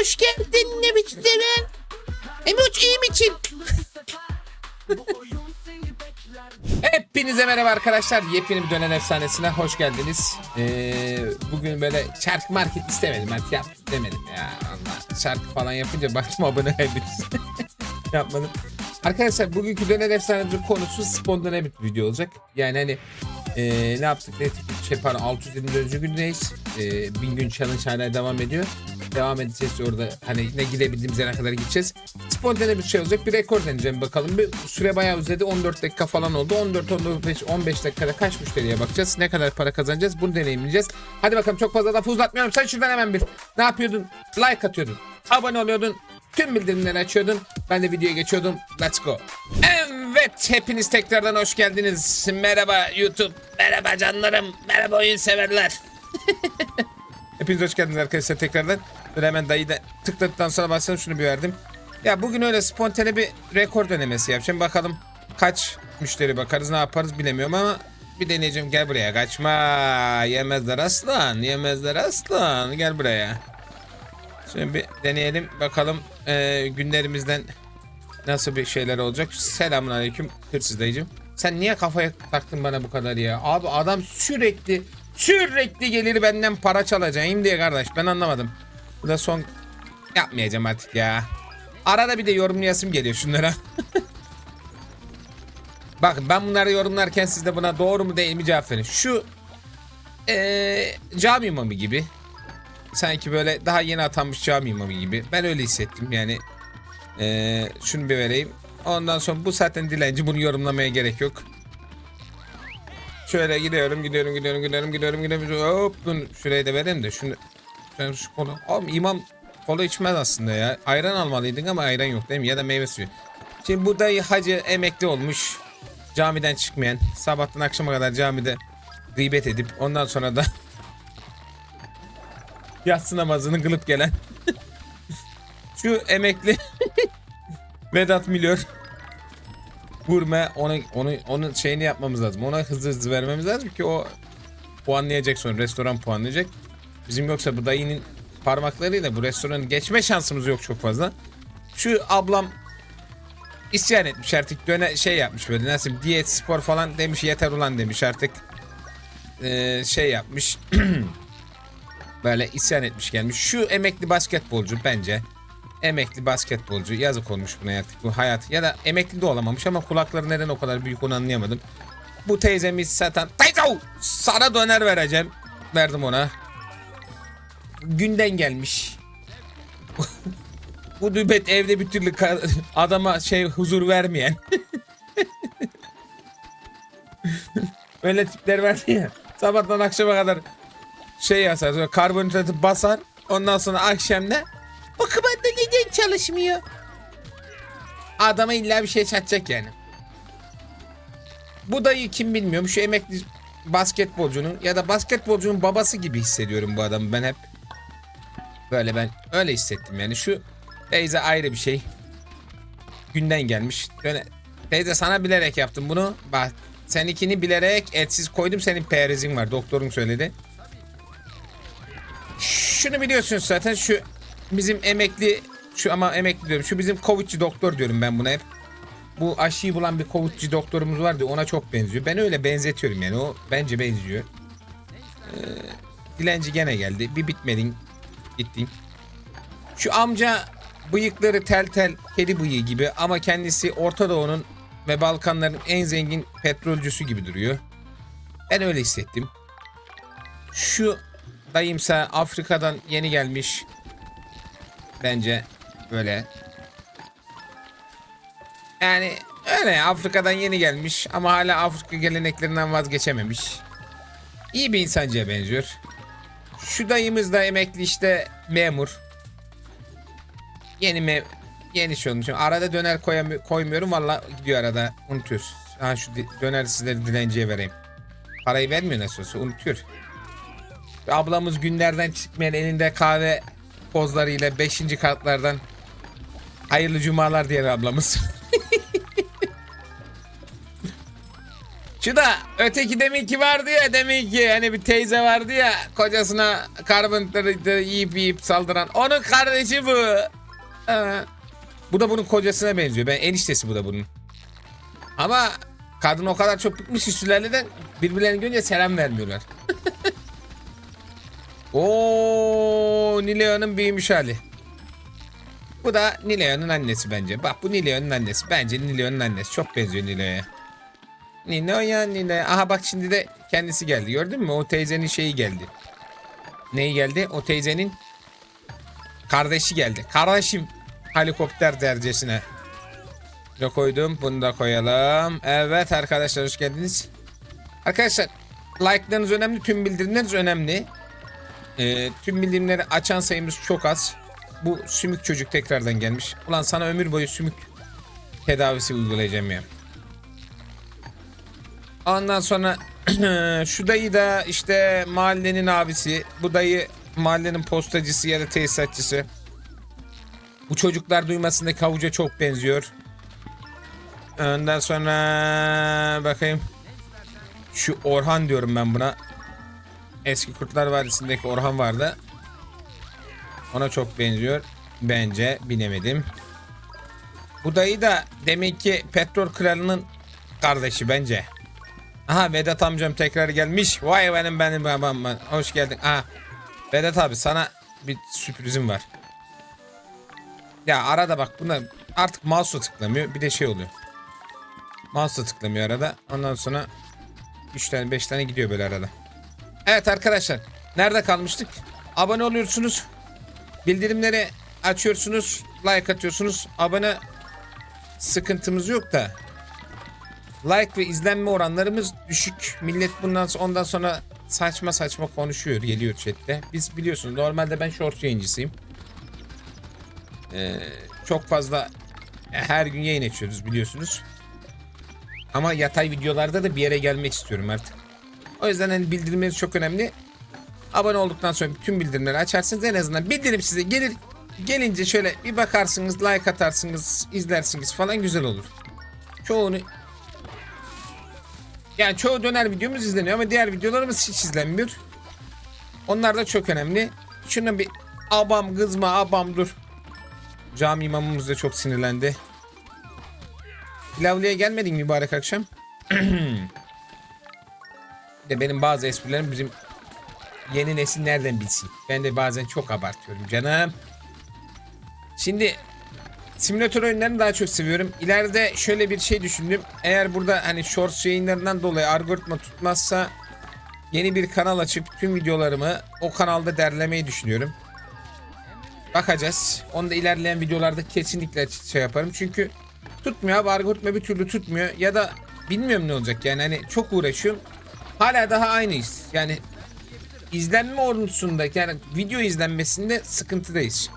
hoş geldin ne biçimden? Emoç iyi misin? Hepinize merhaba arkadaşlar. Yepyeni bir dönen efsanesine hoş geldiniz. Ee, bugün böyle şarkı market istemedim artık yap demedim ya. Allah şarkı falan yapınca baktım abone ediniz. Yapmadım. Arkadaşlar bugünkü dönen efsanemizin konusu spontane bir video olacak. Yani hani ee, ne yaptık ne ettik şey pardon 624. gündeyiz. Ee, 1000 gün challenge hala devam ediyor. Devam edeceğiz orada hani ne gidebildiğimiz yere kadar gideceğiz. Spontane bir şey olacak bir rekor deneyeceğim bakalım. Bir süre bayağı uzadı 14 dakika falan oldu. 14 15 15 dakikada kaç müşteriye bakacağız. Ne kadar para kazanacağız bunu deneyimleyeceğiz. Hadi bakalım çok fazla lafı uzatmıyorum. Sen şuradan hemen bir ne yapıyordun? Like atıyordun. Abone oluyordun. Tüm bildirimleri açıyordun. Ben de videoya geçiyordum. Let's go. Evet hepiniz tekrardan hoş geldiniz. Merhaba YouTube. Merhaba canlarım. Merhaba oyun severler. Hepiniz hoş geldiniz arkadaşlar tekrardan. Böyle hemen dayı da tıkladıktan sonra baksana şunu bir verdim. Ya bugün öyle spontane bir rekor denemesi yapacağım. Bakalım kaç müşteri bakarız ne yaparız bilemiyorum ama bir deneyeceğim. Gel buraya kaçma. Yemezler aslan. Yemezler aslan. Gel buraya. Şimdi bir deneyelim bakalım eee, günlerimizden nasıl bir şeyler olacak. Selamun aleyküm hırsız. Sen niye kafaya taktın bana bu kadar ya? Abi adam sürekli sürekli gelir benden para çalacağım diye kardeş ben anlamadım. Bu da son yapmayacağım artık ya. Arada bir de yorumlayasım geliyor şunlara. Bakın ben bunları yorumlarken siz de buna doğru mu değil mi cevap verin. Şu eee cami imamı gibi sanki böyle daha yeni atanmış cami imamı gibi. Ben öyle hissettim yani. Ee, şunu bir vereyim. Ondan sonra bu zaten dilenci bunu yorumlamaya gerek yok. Şöyle gidiyorum gidiyorum gidiyorum gidiyorum gidiyorum gidiyorum. Hop bunu şuraya da vereyim de şunu. Şunu şu kola. Oğlum imam kola içmez aslında ya. Ayran almalıydın ama ayran yok değil mi? Ya da meyve suyu. Şimdi bu dayı hacı emekli olmuş. Camiden çıkmayan. Sabahtan akşama kadar camide gıybet edip ondan sonra da yatsı namazını kılıp gelen şu emekli Vedat Milor gurme onu onu onun şeyini yapmamız lazım. Ona hızlı hızlı vermemiz lazım ki o puanlayacak sonra restoran puanlayacak. Bizim yoksa bu dayının parmaklarıyla bu restoranı geçme şansımız yok çok fazla. Şu ablam isyan etmiş artık döne şey yapmış böyle nasıl diyet spor falan demiş yeter ulan demiş artık Ee, şey yapmış böyle isyan etmiş gelmiş. Şu emekli basketbolcu bence emekli basketbolcu yazık olmuş buna artık bu hayat ya da emekli de olamamış ama kulakları neden o kadar büyük onu anlayamadım. Bu teyzemiz zaten teyze sana döner vereceğim. Verdim ona. Günden gelmiş. bu dübet evde bir türlü adama şey huzur vermeyen. Böyle tipler var ya. Sabahtan akşama kadar şey yazar. Sonra karbonhidratı basar. Ondan sonra akşam ne? O kumanda neden çalışmıyor? Adama illa bir şey çatacak yani. Bu dayı kim bilmiyorum. Şu emekli basketbolcunun ya da basketbolcunun babası gibi hissediyorum bu adamı ben hep. Böyle ben öyle hissettim yani. Şu teyze ayrı bir şey. Günden gelmiş. Böyle teyze sana bilerek yaptım bunu. Bak seninkini bilerek etsiz koydum senin perizin var. Doktorun söyledi. Şunu biliyorsunuz zaten şu bizim emekli şu ama emekli diyorum. Şu bizim Covid'ci doktor diyorum ben buna hep. Bu aşıyı bulan bir Covid'ci doktorumuz vardı. Ona çok benziyor. Ben öyle benzetiyorum yani. O bence benziyor. Ee, dilenci gene geldi. Bir bitmedin. Gittin. Şu amca bıyıkları tel tel kedi bıyığı gibi ama kendisi Orta Doğu'nun ve Balkanların en zengin petrolcüsü gibi duruyor. Ben öyle hissettim. Şu dayımsa Afrika'dan yeni gelmiş. Bence böyle. Yani öyle Afrika'dan yeni gelmiş ama hala Afrika geleneklerinden vazgeçememiş. İyi bir insancıya benziyor. Şu dayımız da emekli işte memur. Yeni me yeni şey olmuş. Arada döner koyamı- koymuyorum valla gidiyor arada unutuyoruz. Ha şu döner sizleri dilenciye vereyim. Parayı vermiyor nasıl olsa unutuyor. Ablamız günlerden çıkmayan elinde kahve pozlarıyla 5. katlardan hayırlı cumalar diyen ablamız. Şu da öteki deminki vardı ya deminki hani bir teyze vardı ya kocasına karbonhidratı yiyip yiyip saldıran. Onun kardeşi bu. Ha. Bu da bunun kocasına benziyor. Ben eniştesi bu da bunun. Ama kadın o kadar çok bıkmış ki sülaleden birbirlerini görünce selam vermiyorlar. Oo, Nileo'nun büyümüş hali. Bu da Nileo'nun annesi bence. Bak bu Nileo'nun annesi. Bence Nileo'nun annesi. Çok benziyor Nileo'ya. Nilo'ya Nileo. Aha bak şimdi de kendisi geldi. Gördün mü? O teyzenin şeyi geldi. Neyi geldi? O teyzenin kardeşi geldi. Kardeşim helikopter dercesine. Ne koydum? Bunu da koyalım. Evet arkadaşlar hoş geldiniz. Arkadaşlar like'larınız önemli. Tüm bildirimleriniz önemli. Ee, tüm bildirimleri açan sayımız çok az. Bu sümük çocuk tekrardan gelmiş. Ulan sana ömür boyu sümük tedavisi uygulayacağım ya. Ondan sonra şu dayı da işte mahallenin abisi. Bu dayı mahallenin postacısı ya da tesisatçısı. Bu çocuklar duymasındaki havuca çok benziyor. Ondan sonra bakayım. Şu Orhan diyorum ben buna. Eski Kurtlar Vadisi'ndeki Orhan vardı. Ona çok benziyor. Bence bilemedim. Bu dayı da demek ki petrol kralının kardeşi bence. Aha Vedat amcam tekrar gelmiş. Vay benim benim babam. ben. Hoş geldin. Aha. Vedat abi sana bir sürprizim var. Ya arada bak buna artık mouse'la tıklamıyor. Bir de şey oluyor. Mouse'la tıklamıyor arada. Ondan sonra 3 tane 5 tane gidiyor böyle arada. Evet arkadaşlar. Nerede kalmıştık? Abone oluyorsunuz. Bildirimleri açıyorsunuz. Like atıyorsunuz. Abone sıkıntımız yok da like ve izlenme oranlarımız düşük. Millet bundan sonra, ondan sonra saçma saçma konuşuyor, geliyor chatte. Biz biliyorsunuz normalde ben short yayıncısıyım. Ee, çok fazla her gün yayın açıyoruz biliyorsunuz. Ama yatay videolarda da bir yere gelmek istiyorum artık. O yüzden hani bildirimleriniz çok önemli. Abone olduktan sonra bütün bildirimleri açarsınız. En azından bildirim size gelir gelince şöyle bir bakarsınız, like atarsınız, izlersiniz falan güzel olur. Çoğunu yani çoğu döner videomuz izleniyor ama diğer videolarımız hiç izlenmiyor. Onlar da çok önemli. Şuna bir abam kızma abam dur. Cami imamımız da çok sinirlendi. Pilavlıya gelmedin mübarek akşam. de benim bazı esprilerim bizim yeni nesil nereden bilsin? Ben de bazen çok abartıyorum canım. Şimdi simülatör oyunlarını daha çok seviyorum. İleride şöyle bir şey düşündüm. Eğer burada hani shorts yayınlarından dolayı algoritma tutmazsa yeni bir kanal açıp tüm videolarımı o kanalda derlemeyi düşünüyorum. Bakacağız. Onu da ilerleyen videolarda kesinlikle şey yaparım. Çünkü tutmuyor abi algoritma bir türlü tutmuyor. Ya da bilmiyorum ne olacak yani hani çok uğraşıyorum. Hala daha aynıyız. Yani izlenme orantusunda yani video izlenmesinde sıkıntıdayız.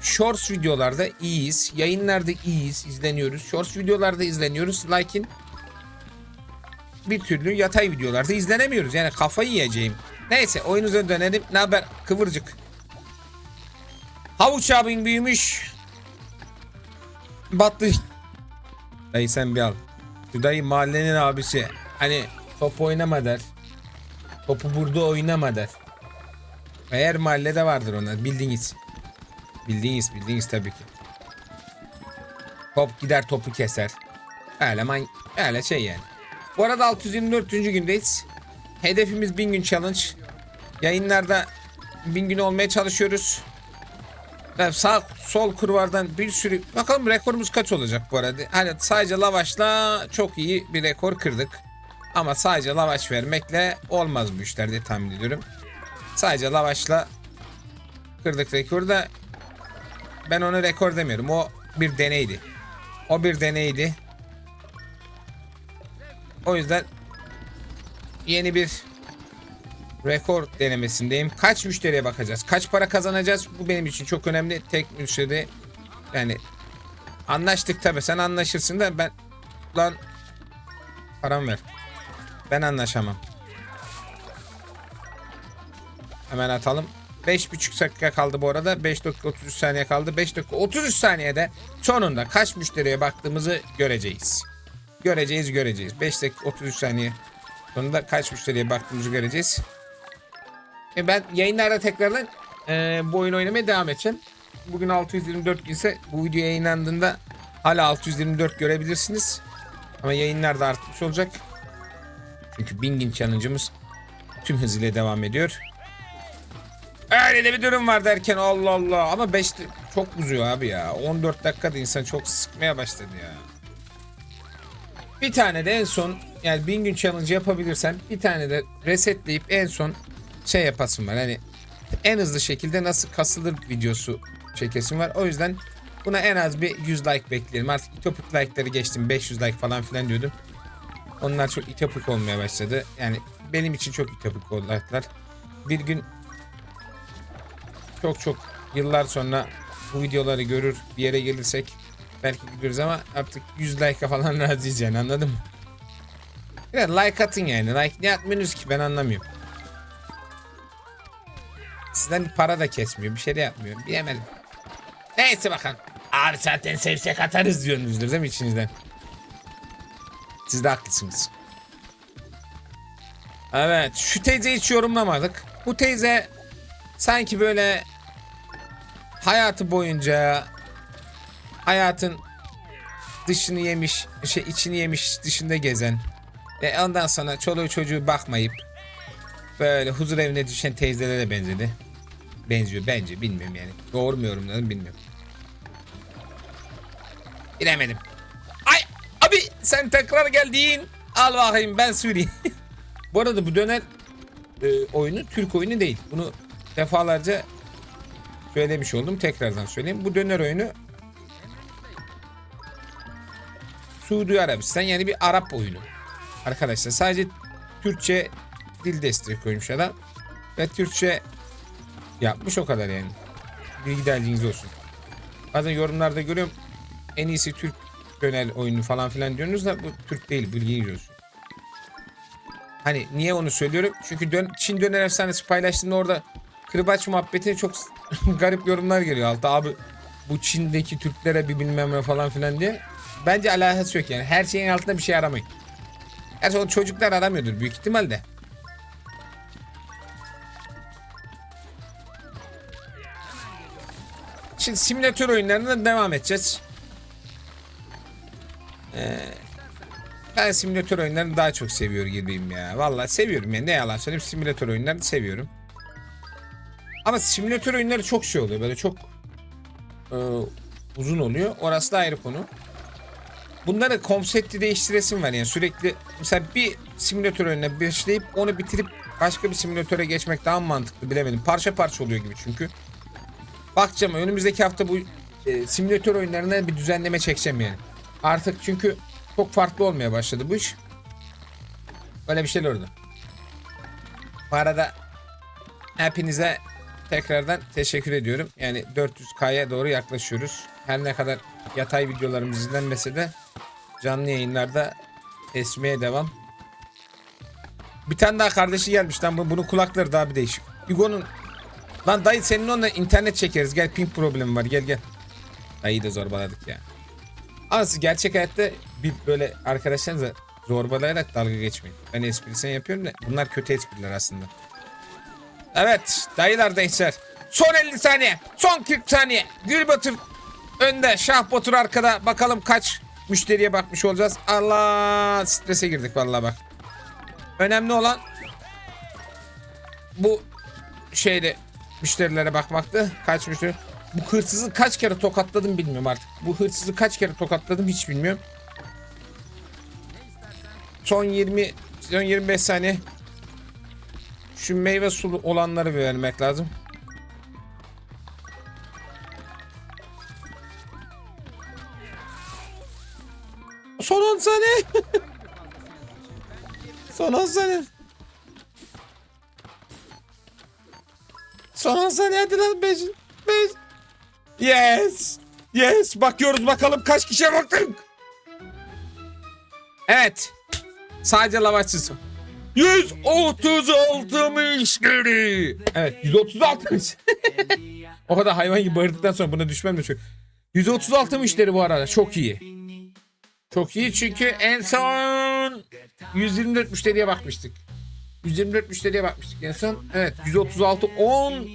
Shorts videolarda iyiyiz. Yayınlarda iyiyiz. izleniyoruz. Shorts videolarda izleniyoruz. Lakin bir türlü yatay videolarda izlenemiyoruz. Yani kafayı yiyeceğim. Neyse oyunuza dönelim. Ne haber kıvırcık? Havuç abin büyümüş. Battı. Dayı sen bir al. Dayı mahallenin abisi. Hani top oynama der. Topu burada oynama der. Eğer mahallede vardır onlar bildiğiniz. Bildiğiniz bildiğiniz tabii ki. Top gider topu keser. Öyle, man öyle şey yani. Bu arada 624. gündeyiz. Hedefimiz 1000 gün challenge. Yayınlarda 1000 gün olmaya çalışıyoruz. Ben sağ sol kurvardan bir sürü bakalım rekorumuz kaç olacak bu arada. Hani sadece lavaşla çok iyi bir rekor kırdık. Ama sadece lavaş vermekle olmaz bu işler diye tahmin ediyorum. Sadece lavaşla kırdık rekoru da ben onu rekor demiyorum. O bir deneydi. O bir deneydi. O yüzden yeni bir rekor denemesindeyim. Kaç müşteriye bakacağız? Kaç para kazanacağız? Bu benim için çok önemli. Tek müşteri yani anlaştık tabi. Sen anlaşırsın da ben lan param ver. Ben anlaşamam. Hemen atalım. 5,5 dakika kaldı bu arada. 5 dakika 33 saniye kaldı. 5 dakika 33 saniyede sonunda kaç müşteriye baktığımızı göreceğiz. göreceğiz göreceğiz. 5 dakika 33 saniye sonunda kaç müşteriye baktığımızı göreceğiz. E ben yayınlarda tekrardan e, bu oyunu oynamaya devam edeceğim. Bugün 624 günse bu video yayınlandığında hala 624 görebilirsiniz. Ama yayınlar da artmış olacak. Çünkü 1000 gün challenge'ımız tüm hızıyla devam ediyor. Öyle de bir durum var derken Allah Allah. Ama 5 çok uzuyor abi ya. 14 dakikada insan çok sıkmaya başladı ya. Bir tane de en son yani 1000 gün challenge yapabilirsem bir tane de resetleyip en son şey yapasım var. Hani en hızlı şekilde nasıl kasılır videosu çekesim var. O yüzden buna en az bir 100 like beklerim. Artık itopik like'ları geçtim. 500 like falan filan diyordum. Onlar çok itopik olmaya başladı. Yani benim için çok itopik oldular. Bir gün çok çok yıllar sonra bu videoları görür bir yere gelirsek belki gülürüz ama artık 100 like'a falan razıyız yani anladın mı? Evet like atın yani. Like ne atmıyorsunuz ki ben anlamıyorum. Sizden para da kesmiyor. Bir şey de yapmıyor. Bilemedim. Neyse bakalım. Abi zaten sevsek atarız diyorsunuzdur değil mi içinizden? Siz de haklısınız. Evet şu teyzeyi hiç yorumlamadık. Bu teyze sanki böyle hayatı boyunca hayatın dışını yemiş, şey içini yemiş dışında gezen ve ondan sonra çoluğu çocuğu bakmayıp böyle huzur evine düşen teyzelere benzedi. Benziyor bence bilmiyorum yani. Doğru mu yorumladım bilmiyorum. Bilemedim. Sen tekrar geldin. Al bakayım ben süreyim. bu arada bu döner e, oyunu Türk oyunu değil. Bunu defalarca söylemiş oldum. Tekrardan söyleyeyim. Bu döner oyunu Suudi Arabistan yani bir Arap oyunu. Arkadaşlar sadece Türkçe dil desteği koymuş adam. Ve Türkçe yapmış o kadar yani. Bilgi dahiliniz olsun. Bazen yorumlarda görüyorum en iyisi Türk döner oyunu falan filan diyorsunuz da bu Türk değil bilginiz olsun. Hani niye onu söylüyorum? Çünkü dön Çin döner efsanesi paylaştığında orada kırbaç muhabbetine çok garip yorumlar geliyor altta. Abi bu Çin'deki Türklere bir bilmem ne falan filan diye. Bence alakası yok yani. Her şeyin altında bir şey aramayın. Her şey çocuklar aramıyordur büyük ihtimalle. Şimdi simülatör oyunlarına devam edeceğiz. Ee, ben simülatör oyunlarını daha çok seviyor gibiyim ya. Vallahi seviyorum ya. Ne yalan söyleyeyim simülatör oyunlarını seviyorum. Ama simülatör oyunları çok şey oluyor. Böyle çok e, uzun oluyor. Orası da ayrı konu. Bunları konsepti değiştiresim var yani sürekli mesela bir simülatör oyununa başlayıp onu bitirip başka bir simülatöre geçmek daha mantıklı bilemedim. Parça parça oluyor gibi çünkü. Bakacağım önümüzdeki hafta bu e, simülatör oyunlarına bir düzenleme çekeceğim yani. Artık çünkü çok farklı olmaya başladı bu iş. Böyle bir şeyler oldu. Bu arada hepinize tekrardan teşekkür ediyorum. Yani 400K'ya doğru yaklaşıyoruz. Her ne kadar yatay videolarımız izlenmese de canlı yayınlarda esmeye devam. Bir tane daha kardeşi gelmiş lan bu- bunun kulakları daha bir değişik. Hugo'nun Lan dayı senin onunla internet çekeriz. Gel ping problemi var gel gel. Dayıyı da zorbaladık ya. Ama gerçek hayatta bir böyle arkadaşlarınızla zorbalayarak dalga geçmeyin. Ben esprisini yapıyorum da bunlar kötü espriler aslında. Evet dayılar gençler. Son 50 saniye. Son 40 saniye. Gülbatır önde. Şah Batur arkada. Bakalım kaç müşteriye bakmış olacağız. Allah strese girdik vallahi bak. Önemli olan bu şeyde müşterilere bakmaktı. Kaç müşteri? Bu hırsızı kaç kere tokatladım bilmiyorum artık. Bu hırsızı kaç kere tokatladım hiç bilmiyorum. Son 20 son 25 saniye. Şu meyve sulu olanları vermek lazım. Son 10 saniye. Son 10 saniye. Son 10 saniye hadi lan 5. 5. Yes. Yes. Bakıyoruz bakalım kaç kişiye baktık. Evet. Sadece lavaşsız. 136 müşteri. Evet 136'mış. o kadar hayvan gibi bağırdıktan sonra buna düşmem de çok. 136 müşteri bu arada çok iyi. Çok iyi çünkü en son 124 müşteriye bakmıştık. 124 müşteriye bakmıştık en son. Evet 136 10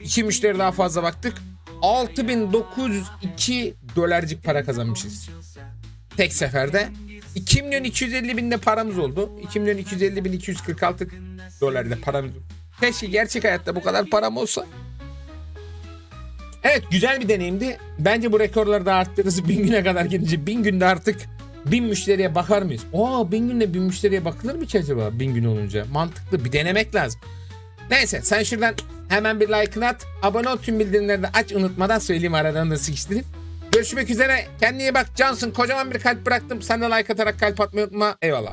2 müşteri daha fazla baktık. 6902 dolarcık para kazanmışız. Tek seferde. 2 milyon 250 bin de paramız oldu. 2 milyon 250 bin 246 dolar da paramız oldu. Keşke gerçek hayatta bu kadar param olsa. Evet güzel bir deneyimdi. Bence bu rekorları da arttırırız. Bin güne kadar gidince bin günde artık bin müşteriye bakar mıyız? Aa bin günde bin müşteriye bakılır mı ki acaba bin gün olunca? Mantıklı bir denemek lazım. Neyse sen şuradan hemen bir like'ını at. Abone ol tüm bildirimleri de aç unutmadan söyleyeyim aradan da sıkıştırayım. Görüşmek üzere. Kendine bak Cansın. Kocaman bir kalp bıraktım. Sen de like atarak kalp atmayı unutma. Eyvallah.